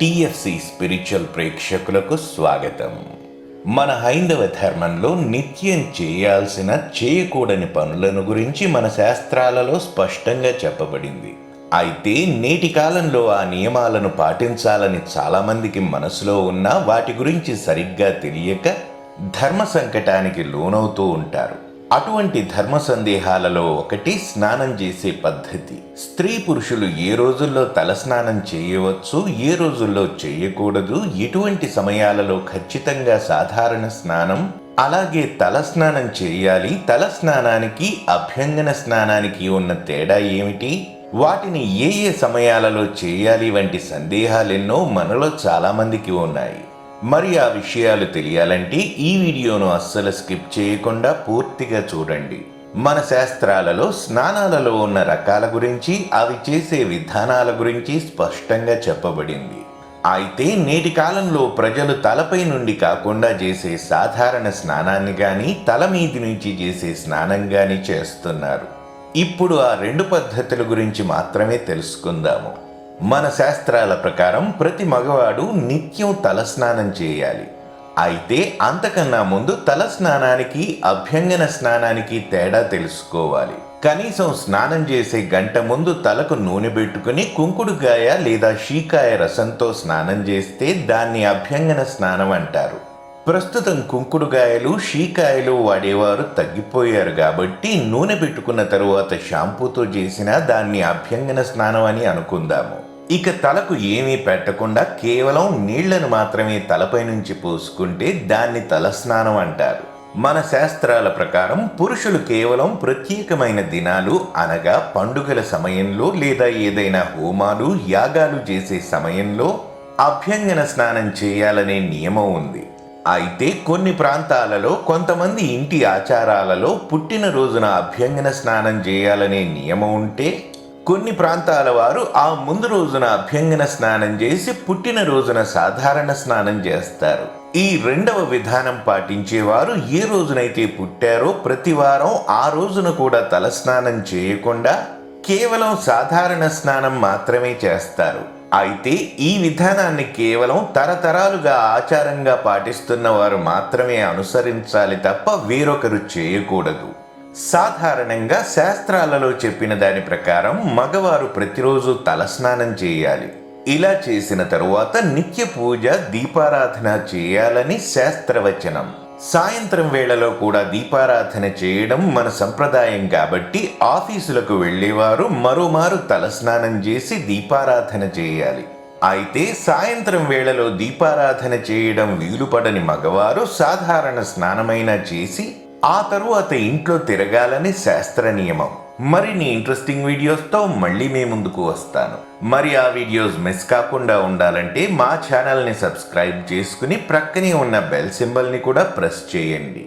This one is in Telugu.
టిఎఫ్సి స్పిరిచువల్ ప్రేక్షకులకు స్వాగతం. మన హైందవ ధర్మంలో నిత్యం చేయాల్సిన చేయకూడని పనులను గురించి మన శాస్త్రాలలో స్పష్టంగా చెప్పబడింది. అయితే నేటి కాలంలో ఆ నియమాలను పాటించాలని చాలామందికి మనసులో ఉన్నా వాటి గురించి సరిగ్గా తెలియక ధర్మ సంకటానికి లోనవుతూ ఉంటారు. అటువంటి ధర్మ సందేహాలలో ఒకటి స్నానం చేసే పద్ధతి. స్త్రీ పురుషులు ఏ రోజుల్లో తలస్నానం చేయవచ్చు ఏ రోజుల్లో చేయకూడదు ఎటువంటి సమయాలలో ఖచ్చితంగా సాధారణ స్నానం అలాగే తలస్నానం చేయాలి. తలస్నానానికి అభ్యంగన స్నానానికి ఉన్న తేడా ఏమిటి? వాటిని ఏ ఏ సమయాలలో చేయాలి వంటి సందేహాలెన్నో మనలో చాలామందికి ఉన్నాయి. మరి ఆ విషయాలు తెలియాలంటే ఈ వీడియోను అస్సలు స్కిప్ చేయకుండా పూర్తిగా చూడండి. మన శాస్త్రాలలో స్నానాలలో ఉన్న రకాల గురించి అవి చేసే విధానాల గురించి స్పష్టంగా చెప్పబడింది. అయితే నేటి కాలంలో ప్రజలు తలపై నుండి కాకుండా చేసే సాధారణ స్నానాన్ని కానీ తల మీది నుంచి చేసే స్నానం కానీ చేస్తున్నారు. ఇప్పుడు ఆ రెండు పద్ధతుల గురించి మాత్రమే తెలుసుకుందాము. మన శాస్త్రాల ప్రకారం ప్రతి మగవాడు నిత్యం తలస్నానం చేయాలి. అయితే అంతకన్నా ముందు తల స్నానానికి అభ్యంగన స్నానానికి తేడా తెలుసుకోవాలి. కనీసం స్నానం చేసే గంట ముందు తలకు నూనె పెట్టుకుని కుంకుడుకాయ లేదా షీకాయ రసంతో స్నానం చేస్తే దాన్ని అభ్యంగన స్నానం అంటారు. ప్రస్తుతం కుంకుడుకాయలు షీకాయలు వాడేవారు తగ్గిపోయారు కాబట్టి నూనె పెట్టుకున్న తరువాత షాంపూతో చేసిన దాన్ని అభ్యంగన స్నానం అని అనుకుందాము. ఇక తలకు ఏమీ పెట్టకుండా కేవలం నీళ్ళను మాత్రమే తలపై నుంచి పోసుకుంటే దాన్ని తలస్నానం అంటారు. మన శాస్త్రాల ప్రకారం పురుషులు కేవలం ప్రత్యేకమైన దినాలు అనగా పండుగల సమయంలో లేదా ఏదైనా హోమాలు యాగాలు చేసే సమయంలో అభ్యంగన స్నానం చేయాలనే నియమం ఉంది. అయితే కొన్ని ప్రాంతాలలో కొంతమంది ఇంటి ఆచారాలలో పుట్టినరోజున అభ్యంగన స్నానం చేయాలనే నియమం ఉంటే కొన్ని ప్రాంతాల వారు ఆ ముందు రోజున అభ్యంగన స్నానం చేసి పుట్టిన రోజున సాధారణ స్నానం చేస్తారు. ఈ రెండవ విధానం పాటించేవారు ఏ రోజునైతే పుట్టారో ప్రతి వారం ఆ రోజున కూడా తలస్నానం చేయకుండా కేవలం సాధారణ స్నానం మాత్రమే చేస్తారు. అయితే ఈ విధానాన్ని కేవలం తరతరాలుగా ఆచారంగా పాటిస్తున్న వారు మాత్రమే అనుసరించాలి తప్ప వేరొకరు చేయకూడదు. సాధారణంగా శాస్త్రాలలో చెప్పిన దాని ప్రకారం మగవారు ప్రతిరోజు తలస్నానం చేయాలి. ఇలా చేసిన తరువాత నిత్య పూజ దీపారాధన చేయాలని శాస్త్రవచనం. సాయంత్రం వేళలో కూడా దీపారాధన చేయడం మన సంప్రదాయం కాబట్టి ఆఫీసులకు వెళ్ళేవారు మరోమారు తలస్నానం చేసి దీపారాధన చేయాలి. అయితే సాయంత్రం వేళలో దీపారాధన చేయడం వీలుపడని మగవారు సాధారణ స్నానమైనా చేసి ఆ తరువాత ఇంట్లో తిరగాలని శాస్త్ర నియమం మరిన్ని ఇంట్రెస్టింగ్ వీడియోస్తో మళ్ళీ మీ ముందుకు వస్తాను. మరి ఆ వీడియోస్ మిస్ కాకుండా ఉండాలంటే మా ఛానల్ని సబ్స్క్రైబ్ చేసుకుని ప్రక్కనే ఉన్న బెల్ సింబల్ని కూడా ప్రెస్ చేయండి.